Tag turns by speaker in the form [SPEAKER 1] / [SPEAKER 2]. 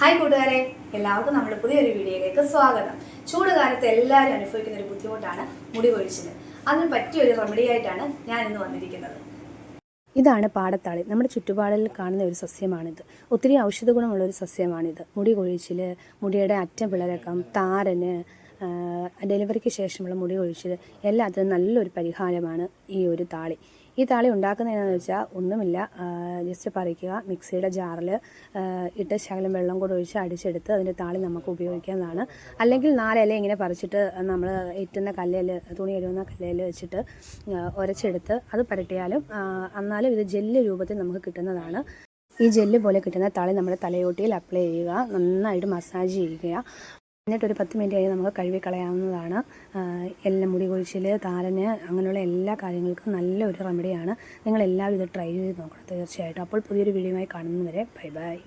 [SPEAKER 1] Hi കൂട്ടുകാരെ. എല്ലാവർക്കും നമ്മൾ പുതിയൊരു വീഡിയോയിലേക്ക് സ്വാഗതം. ചൂട് കാലത്ത് എല്ലാവരും അനുഭവിക്കുന്ന ഒരു ബുദ്ധിമുട്ടാണ് മുടി കൊഴിച്ചിൽ അതിന് പറ്റിയൊരു റെമഡി ആയിട്ടാണ് ഞാൻ ഇന്ന് വന്നിരിക്കുന്നത്.
[SPEAKER 2] ഇതാണ് പാടത്താളി. നമ്മുടെ ചുറ്റുപാടിൽ കാണുന്ന ഒരു സസ്യമാണിത്. ഒത്തിരി ഔഷധ ഗുണമുള്ള ഒരു സസ്യമാണിത്. മുടി കൊഴിച്ചിൽ മുടിയുടെ അറ്റം പിളരക്കം താരന് ഡെലിവറിക്ക് ശേഷമുള്ള മുടി ഒഴിച്ചത് എല്ലാത്തിനും നല്ലൊരു പരിഹാരമാണ് ഈ ഒരു താളി. ഈ താളി ഉണ്ടാക്കുന്നതെന്ന് വെച്ചാൽ ഒന്നുമില്ല ജസ്റ്റ് പറിക്കുക മിക്സിയുടെ ജാറിൽ ഇട്ട് ശകലം വെള്ളം കൂടെ ഒഴിച്ച് അടിച്ചെടുത്ത് അതിന്റെ താളി നമുക്ക് ഉപയോഗിക്കാവുന്നതാണ്. അല്ലെങ്കിൽ നാലില ഇങ്ങനെ പറിച്ചിട്ട് നമ്മൾ ഇറ്റുന്ന കല്ലിൽ തുണി എഴുതുന്ന കല്ലിൽ വെച്ചിട്ട് ഉരച്ചെടുത്ത് അത് പരട്ടിയാലും എന്നാലും ഇത് ജെല്ല് രൂപത്തിൽ നമുക്ക് കിട്ടുന്നതാണ്. ഈ ജെല്ല് പോലെ കിട്ടുന്ന താളി നമ്മുടെ തലയോട്ടിയിൽ അപ്ലൈ ചെയ്യുക നന്നായിട്ട് മസാജ് ചെയ്യുക. എന്നിട്ട് ഒരു പത്ത് മിനിറ്റ് കഴിഞ്ഞ് നമുക്ക് കഴുകി കളയാവുന്നതാണ് എല്ലാം മുടി കൊഴിച്ചിൽ താരന് അങ്ങനെയുള്ള എല്ലാ കാര്യങ്ങൾക്കും നല്ലൊരു റെമഡിയാണ് നിങ്ങളെല്ലാവരും ഇത് ട്രൈ ചെയ്ത് നോക്കണം തീർച്ചയായിട്ടും. അപ്പോൾ പുതിയൊരു വീഡിയോയുമായി കാണുന്നവരെ ബൈ ബൈ.